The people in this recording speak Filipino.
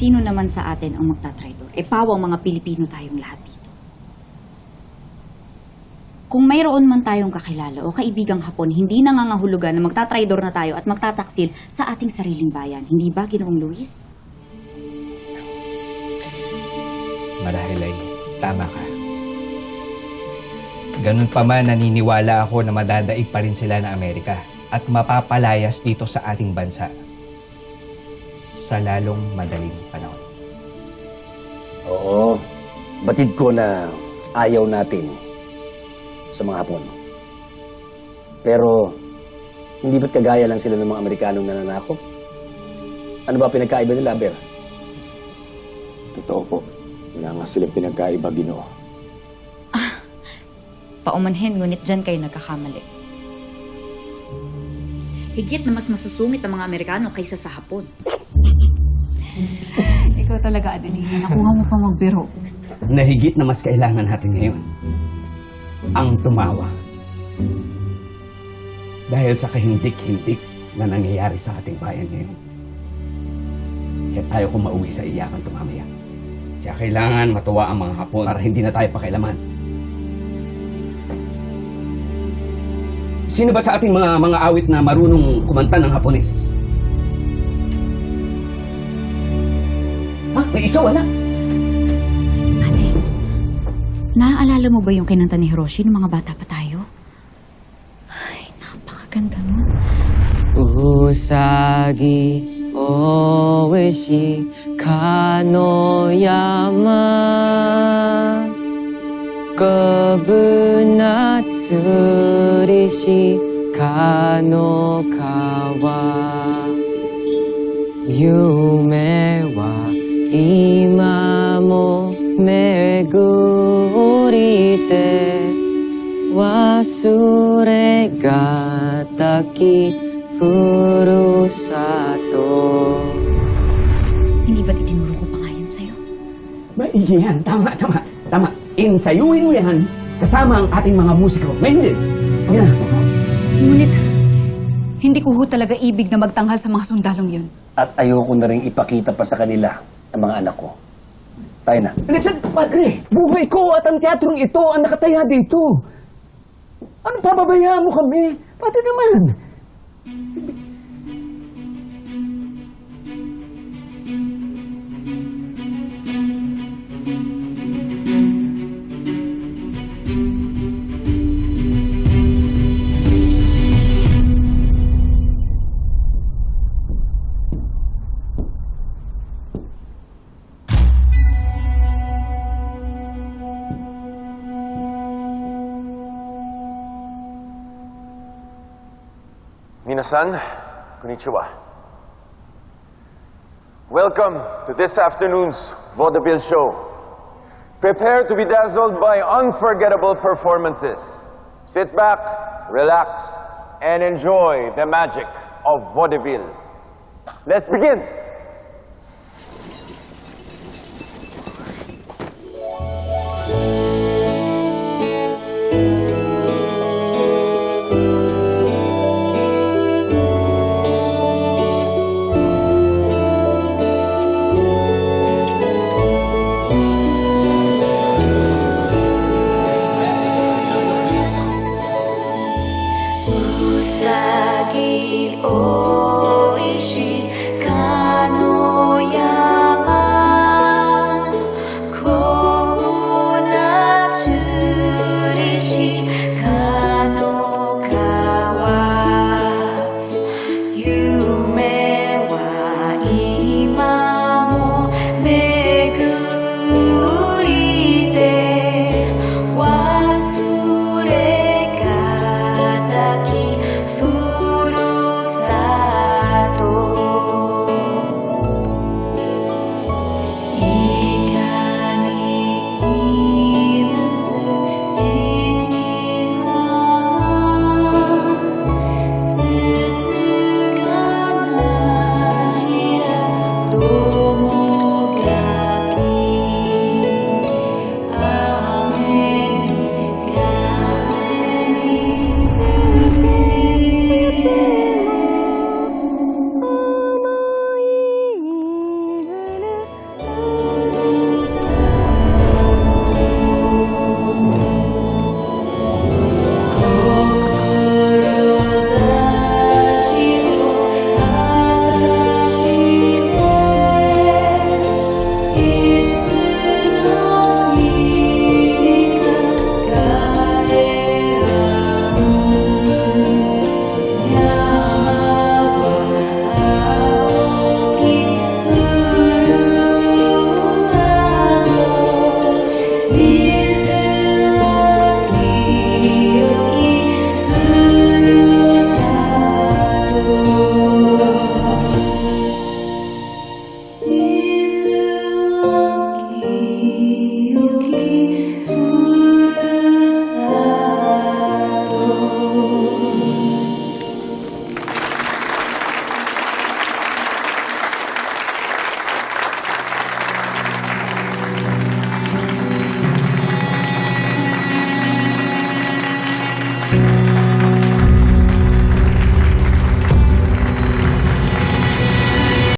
Sino naman sa atin ang magtatraidor? E pawang mga Pilipino tayong lahat dito. Kung mayroon man tayong kakilala o kaibigang hapon, hindi nangangahulugan na magtatraidor na tayo at magtataksil sa ating sariling bayan. Hindi ba, Ginoong Luis? Marahil ay tama ka. Ganun pa man, naniniwala ako na madadaig pa rin sila ng Amerika at mapapalayas dito sa ating bansa sa lalong madaling panahon. Oo, batid ko na ayaw natin sa mga Hapon. Pero, hindi ba't kagaya lang sila ng mga Amerikanong nananakop? Ano ba pinagkaiba nila, Ber? Totoo po. Wala nga silang pinagkaiba, Ginoo. Paumanhin, ngunit dyan kayo nagkakamali. Higit na mas masusungit ang mga Amerikano kaysa sa Hapon. Ikaw talaga, Adelina. Nakuha mo pa magbiro. na higit na mas kailangan natin ngayon ang tumawa. Dahil sa kahindik-hindik na nangyayari sa ating bayan ngayon. Kaya tayo kung mauwi sa iyakan tumamaya. Kaya kailangan matuwa ang mga hapon para hindi na tayo pakailaman. Sino ba sa ating mga mga awit na marunong kumanta ng Hapones? Eh, May isa wala. Ate, naaalala mo ba yung kinanta ni Hiroshi nung mga bata pa tayo? Ay, napakaganda nun. Usagi oeshi kanoyama Kobuna tsurishi kanokawa Yume 今も巡りて忘れがたきふるさと Hindi ba't itinuro ko pa nga yan sa'yo? Maigi yan. Tama, tama, tama. Insayuin mo yan kasama ang ating mga musiko. Ngayon din. Sige na. Ngunit, hindi ko ho talaga ibig na magtanghal sa mga sundalong yun. At ayoko na rin ipakita pa sa kanila ang mga anak ko. Tayo na. Alexander, padre, buhay ko at ang teatrong ito ang nakataya dito. Ano pababayaan mo kami? Padre naman. Minasan, konnichiwa. Welcome to this afternoon's vaudeville show. Prepare to be dazzled by unforgettable performances. Sit back, relax, and enjoy the magic of vaudeville. Let's begin! oh.